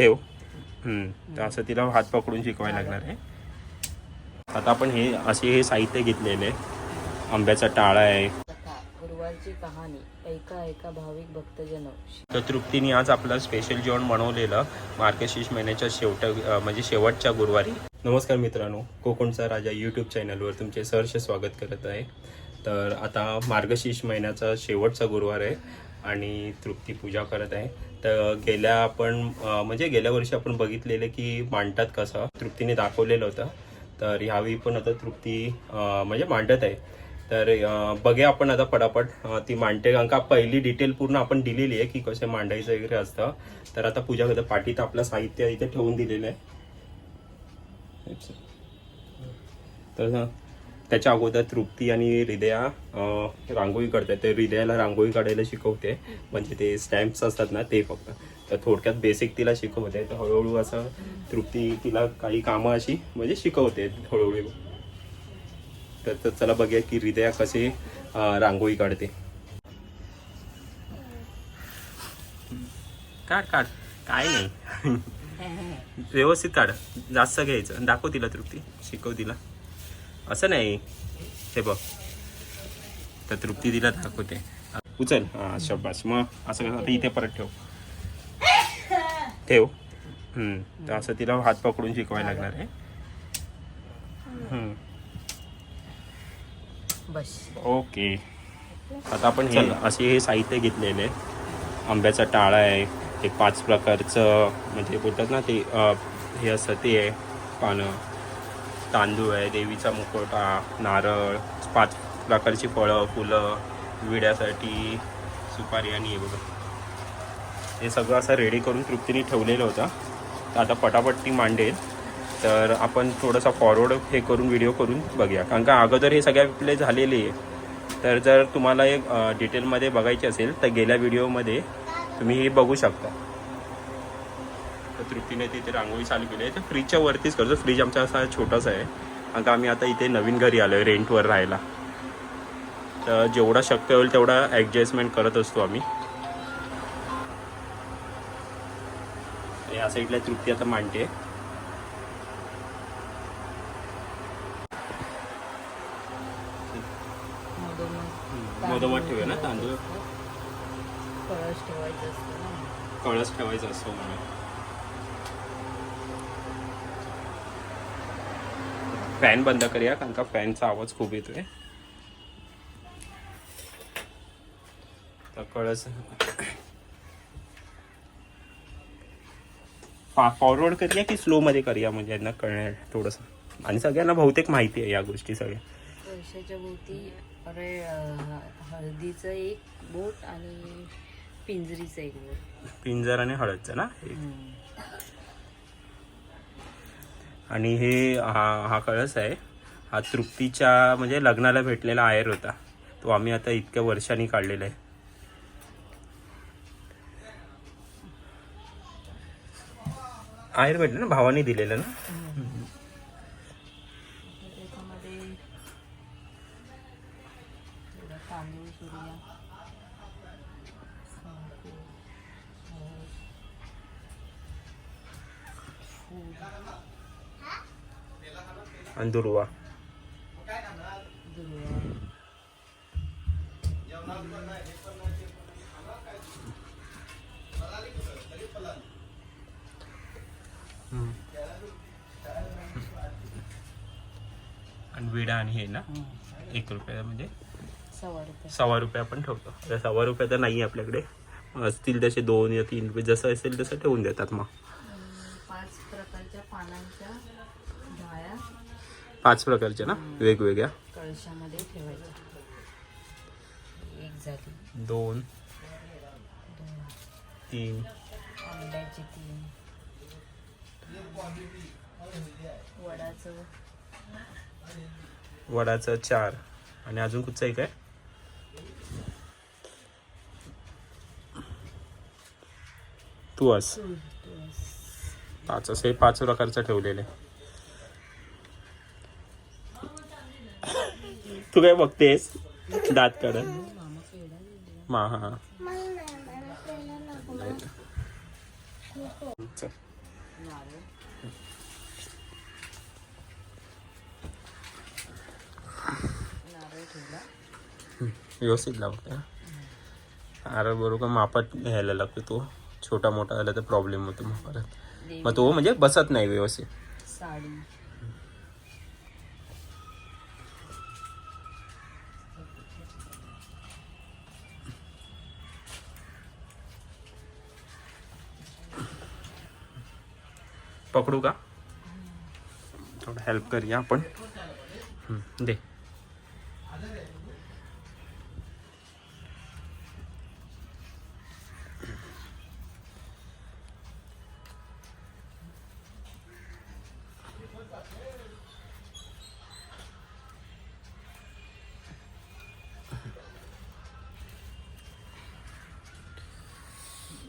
ठेव. तर असं तिला हात पकडून शिकवायला लागणार आहे. आता आपण हे असे हे साहित्य घेतलेले आंब्याचा टाळा आहे. कथा गुरुवारची कहाणी ऐका ऐका भाविक भक्तजन. तर तृप्तीने आज आपलं स्पेशल जेवण बनवलेलं मार्गशीर्ष महिन्याच्या शेवट म्हणजे शेवटच्या गुरुवारी. नमस्कार मित्रांनो कोकणचा राजा यूट्यूब चॅनलवर तुमचे सहर्ष स्वागत करत आहे. तर आता मार्गशीर्ष महिन्याचा शेवटचा गुरुवार आहे आणि तृप्ती पूजा करत आहे. तर गेल्या आपण म्हणजे गेल्या वर्षी आपण बघितलेलं की मांडतात कसं तृप्तीने दाखवलेलं होतं. तर ह्यावेळी पण आता तृप्ती म्हणजे मांडत आहे. तर बघे बघूया आपण आता पटापट ती मांडते. कारण का पहिली डिटेल पूर्ण आपण दिलेली आहे की कसे मांडायचं वगैरे असतं. तर आता पूजा करतं पाठीत आपलं साहित्य इथे ठेवून दिलेलं आहे. तर त्याच्या अगोदर तृप्ती आणि हृदया रांगोळी काढतात. तर हृदयाला रांगोळी काढायला शिकवते. म्हणजे ते स्टॅम्प्स असतात ना ते फक्त. तर थोडक्यात बेसिक तिला शिकवते. तर हळूहळू असं तृप्ती तिला काही कामं अशी म्हणजे शिकवते हळूहळू. तर तर चला बघूया की हृदया कसे रांगोळी काढते. काढ काढ. काय नाही. व्यवस्थित काढ. जास्त घ्यायचं. दाखव तिला तृप्ती. शिकव तिला. असं नाही. हे बघ. तर तृप्ती तिला दाखवते. उचल हा शब्बास मग असं कसं आता इथे परत ठेव. ठेव. तर असं तिला हात पकडून शिकवायला लागणार आहे. बस. ओके. आता आपण हे असे हे साहित्य घेतलेले. आंब्याचा टाळा आहे. एक पाच प्रकारचं म्हणजे बोलतात ना ते हे असतं ते आहे पानं. तांदूळ आहे देवीचा मुकोटा नारळ पाच प्रकारची फळं फुलं विड्यासाठी सुपारी आणि हे बघा. हे सगळं असं रेडी करून तृप्तीने ठेवलेलं होतं. तर आता पटापट ती मांडेल. तर आपण थोडंसं फॉरवर्ड हे करून व्हिडिओ करून बघूया. कारण का अगोदर हे सगळ्या आपले झालेले आहे. तर जर तुम्हाला एक डिटेलमध्ये बघायचे असेल तर गेल्या व्हिडिओमध्ये तुम्ही हे बघू शकता. तर तृप्तीने तिथे रांगोळी चालू केली आहे. तर फ्रीजच्या वरतीच करतो. फ्रीज आमचा असा छोटासा आहे. कारण का आम्ही आता इथे नवीन घरी आलो आहे रेंटवर राहायला. तर जेवढा शक्य होईल तेवढा ॲडजस्टमेंट करत असतो आम्ही. या साईडला तृप्ती आता मांडते. मधोमध ठेवूया ना तांदूळ? कळस ठेवायचा असतो म्हणून. फॅन बंद करूया कारण का फॅनचा आवाज खूप येतोय. कळस. फॉरवर्ड करूया की स्लो मध्ये करूया? म्हणजे यांना कळणार थोडंसं. आणि सगळ्यांना बहुतेक माहिती आहे या गोष्टी सगळ्या. भोवती अरे हळदीचं एक बोट आणि पिंजरीचं एक बोट. पिंजर आणि हळदचं ना? एक. आणि हे हा हा कळस आहे. हा तृप्तीच्या म्हणजे लग्नाला भेटलेला आयर होता. तो आम्ही आता इतक्या वर्षांनी काढलेला आहे. आयर भेटलं ना? भावाने दिलेलं ना? हो. आणि दुर्वा. आणि विडा आणि हे ना एक रुपया म्हणजे सव्वा रुपये. सव्वा रुपये आपण ठेवतो. तर सव्वा रुपये तर नाही आपल्याकडे. असतील तसे दोन या तीन रुपये जसं असेल तसं ठेवून देतात मग. पाच प्रकारच्या पानांच्या पाच प्रकारच्या ना? वेगवेगळ्या. कळशामध्ये ठेवायच्या एक झाली दोन. तीन. वडाचं. वडाचं चार. आणि अजून कुठचं एक आहे? तुळस. पाच. असे पाच प्रकारचं ठेवलेले तू काय बघतेस? दात काढत मा हा व्यवस्थित लावते अरे बरोबर मापात घ्यायला लागतो तो. छोटा मोठा झाला तर प्रॉब्लेम होतो मग परत. मग तो म्हणजे बसत नाही व्यवस्थित. साडी. पकडू का? थोडं हेल्प करूया आपण. दे.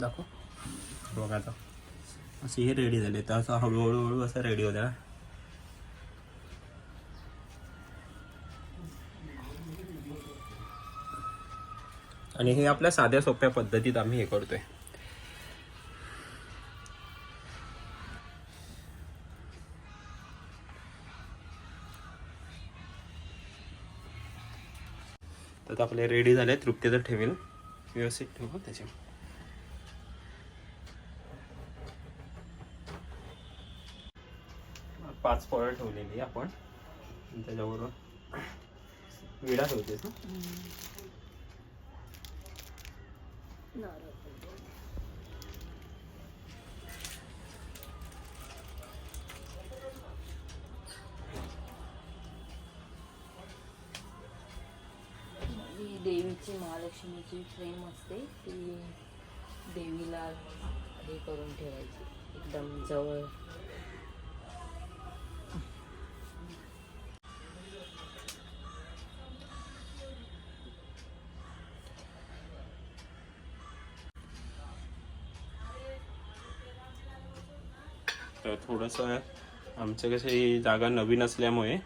दाखव. बघा असे हे रेडी झाले. तर असं हळूहळू हळू असं रेडी होतं आणि हे आपल्या साध्या सोप्या पद्धतीत आम्ही हे करतोय. तर आपले रेडी झाले. तृप्ती तर ठेवेल व्यवस्थित ठेवू त्याच्या पाच फळं ठेवलेली आपण. आणि त्याच्याबरोबर विडा ठेवतेस ना देवीची महालक्ष्मीची फ्रेम असते. ती देवीला हे करून ठेवायची. एकदम जवळ. तर थोडंसं आमचं कसं ही जागा नवीन असल्यामुळे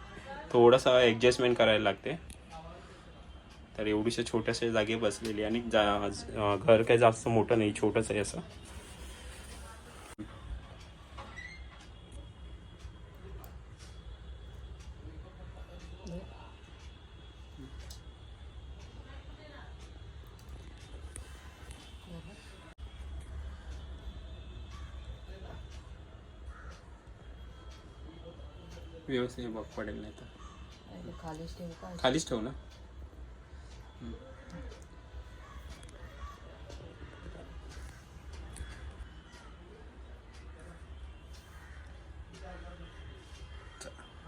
थोडंसं ॲडजस्टमेंट करायला लागते. तर एवढीशा छोट्याशा जागे बसलेली आणि जा घर काही जास्त मोठं नाही छोटंच आहे असं. व्यवस्थित बघ पडेल नाही तर. खालीच ठेवू का? खालीच ठेव ना?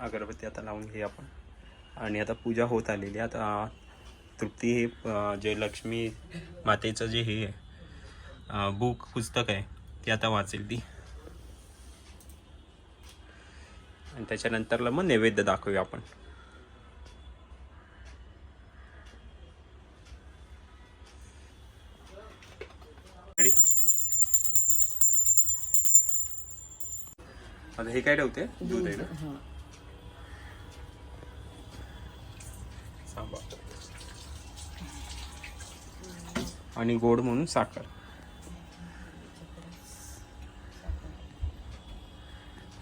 अगरबत्ती आता लावून घे आपण. आणि आता पूजा होत आलेली. आता तृप्ती हे जे लक्ष्मी मातेचं जे हे बुक पुस्तक आहे ते आता वाचेल ती. आणि त्याच्यानंतरला मग नैवेद्य दाखवूया आपण? आता हे काय ठेवते? दूध आहे ना? सांबा. आणि गोड म्हणून साखर.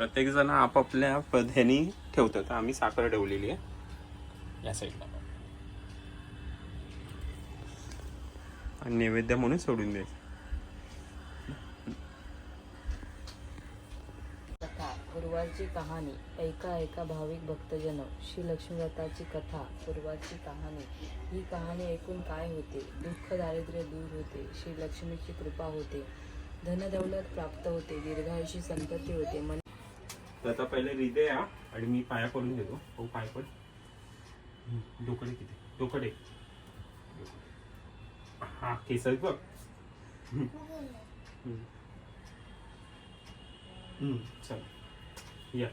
प्रत्येक जण आपापल्या ठेवतो तर आम्ही साखर ठेवलेली आहे. या साईडला आणि नैवेद्य म्हणून सोडून द्यायचं. कथा पूर्वाची कहाणी ऐका ऐका भाविक भक्तजन श्री लक्ष्मीव्रताची कथा पूर्वाची कहाणी. ही कहाणी ऐकून काय होते? दुःख दारिद्र्य दूर होते. श्री लक्ष्मीची कृपा होते. धनदौलत प्राप्त होते. दीर्घायुषी संपत्ती होते. मन तर आता पहिले हृदय या आणि मी पाया पडून घेतो. हो पाय पड डोकडे किती. डोकडे हा केसच बघ. चल. या.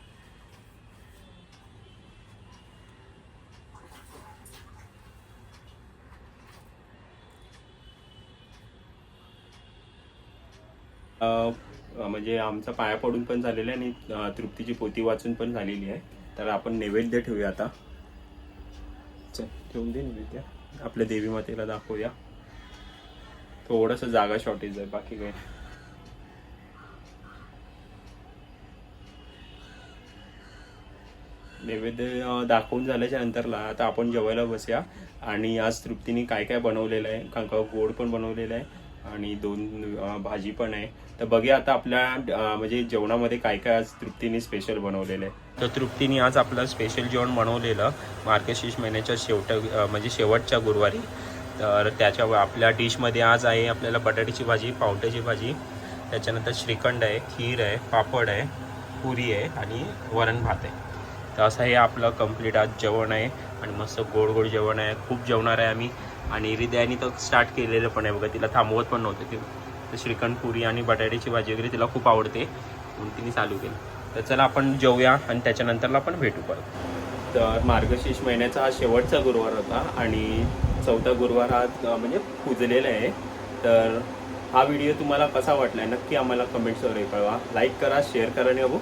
Uh, म्हणजे आमचा पाया पडून पण झालेला आहे आणि तृप्तीची पोती वाचून पण झालेली आहे. तर आपण नैवेद्य ठेवूया आता. चल ठेवून दे नैवेद्य. आपल्या देवी मातेला दाखवूया. थोडंसं जागा शॉर्टेज आहे बाकी काही नैवेद्य दाखवून झाल्याच्या नंतरला आता आपण जेवायला बसूया. आणि आज तृप्तीने काय काय बनवलेलं आहे? का गोड पण बनवलेलं आहे. आणि दोन भाजी पण आहे. तर बघूया आता आपल्या म्हणजे जेवणामध्ये काय काय आज तृप्तीने स्पेशल बनवलेलं आहे. तर तृप्तीने आज आपलं स्पेशल जेवण बनवलेलं मार्गशीर्ष महिन्याच्या शेवट म्हणजे शेवटच्या गुरुवारी. तर त्याच्या आपल्या डिशमध्ये आज आहे आपल्याला बटाट्याची भाजी पावट्याची भाजी. त्याच्यानंतर श्रीखंड आहे खीर आहे पापड आहे पुरी आहे आणि वरण भात आहे. तर असं हे आपलं कंप्लीट आज जेवण आहे. आणि मस्त गोड गोड जेवण आहे. खूप जेवणार आहे आम्ही. आणि हृदयाने तर स्टार्ट केलेलं पण आहे बघा तिला थांबवत पण नव्हतं ते. तर श्रीखंड पुरी आणि बटाट्याची भाजी वगैरे तिला खूप आवडते. म्हणून तिने चालू केलं. तर चला आपण जेवूया आणि त्याच्यानंतरला आपण भेटू परत. तर मार्गशीर्ष महिन्याचा हा शेवटचा गुरुवार होता आणि चौथा गुरुवार हा म्हणजे पुजलेला आहे. तर हा व्हिडिओ तुम्हाला कसा वाटला नक्की आम्हाला कमेंट्सवर कळवा. लाईक करा शेअर करा आणि अबू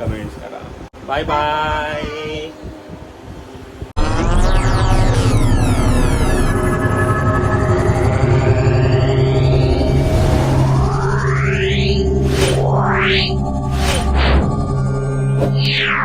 कमेंट्स करा. Bye bye Yeah.